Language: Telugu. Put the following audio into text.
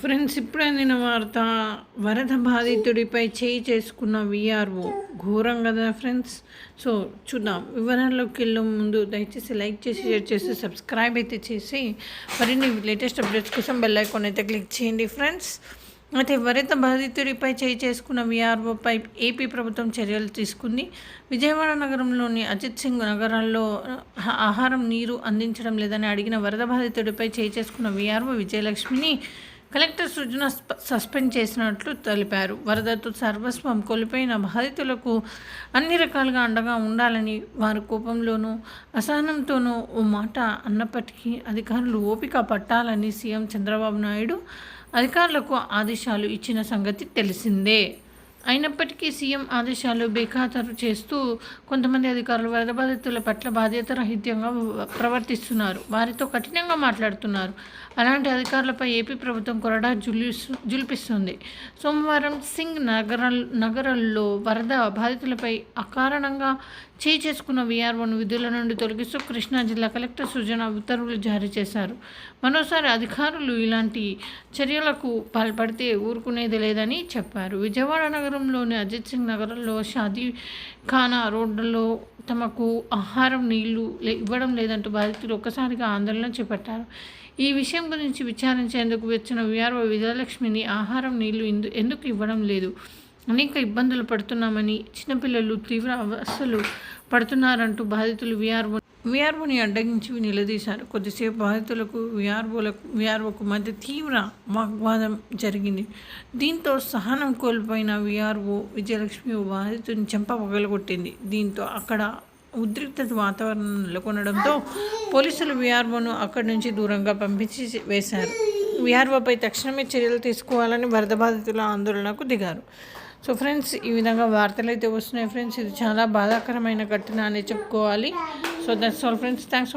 ఫ్రెండ్స్ ఇప్పుడే అందిన వార్త వరద బాధితుడిపై చేయి చేసుకున్న విఆర్ఓ ఘోరం కదా ఫ్రెండ్స్? సో చూద్దాం. వివరాల్లోకి వెళ్ళే ముందు దయచేసి లైక్ చేసి షేర్ చేసి సబ్స్క్రైబ్ అయితే చేసి మరిన్ని లేటెస్ట్ అప్డేట్స్ కోసం బెల్ ఐకాన్ అయితే క్లిక్ చేయండి ఫ్రెండ్స్. అయితే వరద బాధితుడిపై చేయి చేసుకున్న విఆర్ఓపై ఏపీ ప్రభుత్వం చర్యలు తీసుకుంది. విజయవాడ నగరంలోని అజిత్ సింగ్ నగరాల్లో ఆహారం నీరు అందించడం లేదని అడిగిన వరద బాధితుడిపై చేయి చేసుకున్న విఆర్ఓ విజయలక్ష్మిని కలెక్టర్ సృజన సస్పెండ్ చేసినట్లు తెలిపారు. వరదతో సర్వస్వం కోల్పోయిన బాధితులకు అన్ని రకాలుగా అండగా ఉండాలని వారి కోపంలోనూ అసహనంతోనూ ఓ మాట అన్నప్పటికీ అధికారులు ఓపిక పట్టాలని సీఎం చంద్రబాబు నాయుడు అధికారులకు ఆదేశాలు ఇచ్చిన సంగతి తెలిసిందే. అయినప్పటికీ సీఎం ఆదేశాలు బేఖాతరు చేస్తూ కొంతమంది అధికారులు వరద బాధితుల పట్ల బాధ్యత రహిత్యంగా ప్రవర్తిస్తున్నారు. వారితో కఠినంగా మాట్లాడుతున్నారు. అలాంటి అధికారులపై ఏపీ ప్రభుత్వం కొరడా జులిస్ జులిపిస్తుంది. సోమవారం సింగ్ నగర నగరంలో వరద బాధితులపై అకారణంగా చేయి చేసుకున్న వీఆర్ఓను విధుల నుండి తొలగిస్తూ కృష్ణా జిల్లా కలెక్టర్ సుజన ఉత్తర్వులు జారీ చేశారు. మరోసారి అధికారులు ఇలాంటి చర్యలకు పాల్పడితే ఊరుకునేది లేదని చెప్పారు. విజయవాడ నగరంలోని అజిత్ సింగ్ నగరంలో షాదీ ఖానా రోడ్లలో తమకు ఆహారం నీళ్ళు లే- ఇవ్వడం లేదంటూ బాధితులు ఒక్కసారిగా ఆందోళన చేపట్టారు. ఈ విషయం గురించి విచారించేందుకు వచ్చిన వీఆర్ఓ విజయలక్ష్మిని ఆహారం నీళ్ళు ఎందుకు ఇవ్వడం లేదు? అనేక ఇబ్బందులు పడుతున్నామని చిన్నపిల్లలు తీవ్ర అవస్థలు పడుతున్నారంటూ బాధితులు విఆర్ఓ విఆర్ఓని అడ్డగించి నిలదీశారు. కొద్దిసేపు బాధితులకు విఆర్ఓలకు విఆర్ఓకు మధ్య తీవ్ర వాగ్వాదం జరిగింది. దీంతో సహనం కోల్పోయిన విఆర్ఓ విజయలక్ష్మి ఓ బాధితుని చెంప పగలగొట్టింది. దీంతో అక్కడ ఉద్రిక్తత వాతావరణం నెలకొనడంతో పోలీసులు విఆర్ఓను అక్కడి నుంచి దూరంగా పంపించి వేశారు. విఆర్ఓపై తక్షణమే చర్యలు తీసుకోవాలని వరద బాధితుల ఆందోళనకు దిగారు. సో ఫ్రెండ్స్ ఈ విధంగా వార్తలు అయితే వస్తున్నాయి. ఫ్రెండ్స్ ఇది చాలా బాధాకరమైన ఘటన అని చెప్పుకోవాలి. So that's all friends thanks